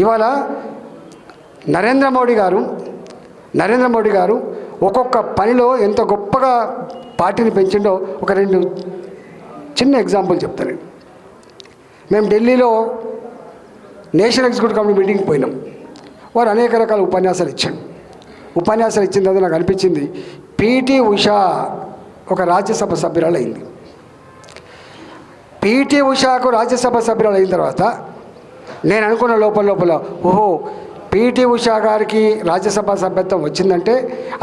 ఇవాళ నరేంద్ర మోడీ గారు నరేంద్ర మోడీ గారు ఒక్కొక్క పనిలో ఎంత గొప్పగా పార్టీని పెంచిండో ఒక రెండు చిన్న ఎగ్జాంపుల్ చెప్తాను. మేము ఢిల్లీలో నేషనల్ ఎగ్జిక్యూటివ్ కమిటీ మీటింగ్కి పోయినాం. వారు అనేక రకాల ఉపన్యాసాలు ఇచ్చాడు ఉపన్యాసాలు ఇచ్చిన తర్వాత నాకు అనిపించింది పీటీ ఉషా ఒక రాజ్యసభ సభ్యురాలు అయింది పీటీ ఉషాకు రాజ్యసభ సభ్యురాలు అయిన తర్వాత నేను అనుకున్న లోపల లోపల ఓహో పీటీ ఉషా గారికి రాజ్యసభ సభ్యత్వం వచ్చిందంటే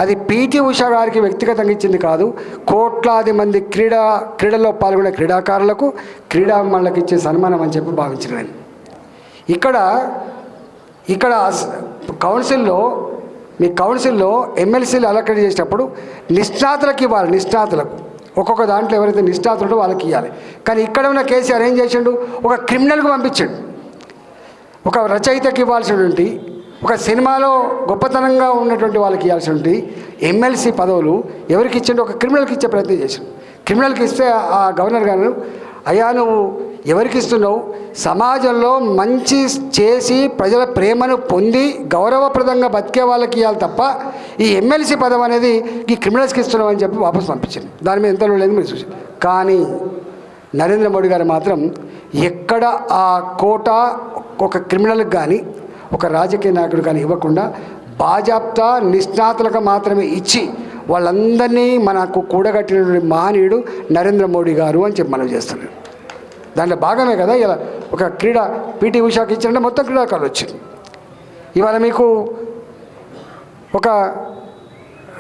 అది పీటీ ఉషా గారికి వ్యక్తిగతంగా ఇచ్చింది కాదు కోట్లాది మంది క్రీడా క్రీడల్లో పాల్గొనే క్రీడాకారులకు క్రీడాభిమానులకు ఇచ్చే సన్మానం అని చెప్పి భావించిన నేను. ఇక్కడ ఇక్కడ కౌన్సిల్లో మీ కౌన్సిల్లో ఎమ్మెల్సీలు అలకెట్ చేసేటప్పుడు నిష్ణాతులకు ఇవ్వాలి నిష్ణాతులకు. ఒక్కొక్క దాంట్లో ఎవరైతే నిష్ణాతులు వాళ్ళకి ఇవ్వాలి కానీ ఇక్కడ ఉన్న కేసీఆర్ ఏం చేసిండు? ఒక క్రిమినల్కి పంపించాడు. ఒక రచయితకి ఇవ్వాల్సినటువంటి ఒక సినిమాలో గొప్పతనంగా ఉన్నటువంటి వాళ్ళకి ఇవ్వాల్సినటువంటి ఎమ్మెల్సీ పదవులు ఎవరికి ఇచ్చిండు ఒక క్రిమినల్కి ఇచ్చే ప్రయత్నం చేశాడు క్రిమినల్కి ఇస్తే ఆ గవర్నర్ గారు అయ్యా నువ్వు ఎవరికి ఇస్తున్నావు? సమాజంలో మంచి చేసి ప్రజల ప్రేమను పొంది గౌరవప్రదంగా బతికే వాళ్ళకి ఇవ్వాలి తప్ప ఈ ఎమ్మెల్సీ పదం అనేది ఈ క్రిమినల్స్కి ఇస్తున్నావు అని చెప్పి వాపసు పంపించింది. దాని మీద ఎంత లేదు మీరు చూసి కానీ నరేంద్ర మోడీ గారు మాత్రం ఎక్కడ ఆ కోట ఒక క్రిమినల్కి కానీ ఒక రాజకీయ నాయకుడు కానీ ఇవ్వకుండా బాజాప్తా నిష్ణాతులకు మాత్రమే ఇచ్చి వాళ్ళందరినీ మనకు కూడగట్టినటువంటి మహనీయుడు నరేంద్ర మోడీ గారు అని చెప్పి మనం చేస్తున్నాం. దాంట్లో భాగమే కదా ఇలా ఒక క్రీడ పీటీ ఉషాకి ఇచ్చారంటే మొత్తం క్రీడాకారులు వచ్చింది ఇవాళ మీకు ఒక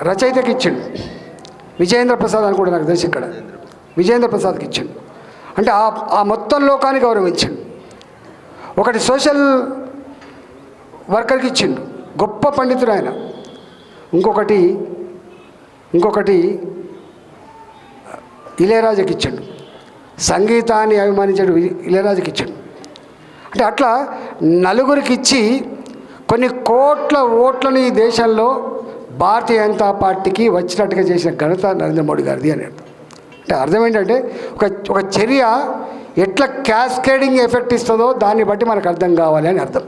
రచయితకి ఇచ్చిండు. విజయేంద్ర ప్రసాద్ అని కూడా నాకు తెలిసి ఇక్కడ. విజయేంద్ర ప్రసాద్కి ఇచ్చిండు. అంటే ఆ ఆ మొత్తం లోకాన్ని గౌరవించండి. ఒకటి సోషల్ వర్కర్కి ఇచ్చిండు. గొప్ప పండితుడు ఆయన. ఇంకొకటి ఇంకొకటి ఇళయరాజాకి ఇచ్చాడు. సంగీతాన్ని అభిమానించాడు ఇళయరాజాకి ఇచ్చాడు. అంటే అట్లా నలుగురికి ఇచ్చి కొన్ని కోట్ల ఓట్లను ఈ దేశంలో భారతీయ జనతా పార్టీకి వచ్చినట్టుగా చేసిన ఘనత నరేంద్ర మోడీ గారిది అని అర్థం. అంటే అర్థం ఏంటంటే ఒక ఒక చర్య ఎట్లా క్యాస్కేడింగ్ ఎఫెక్ట్ ఇస్తుందో దాన్ని బట్టి మనకు అర్థం కావాలి అని అర్థం.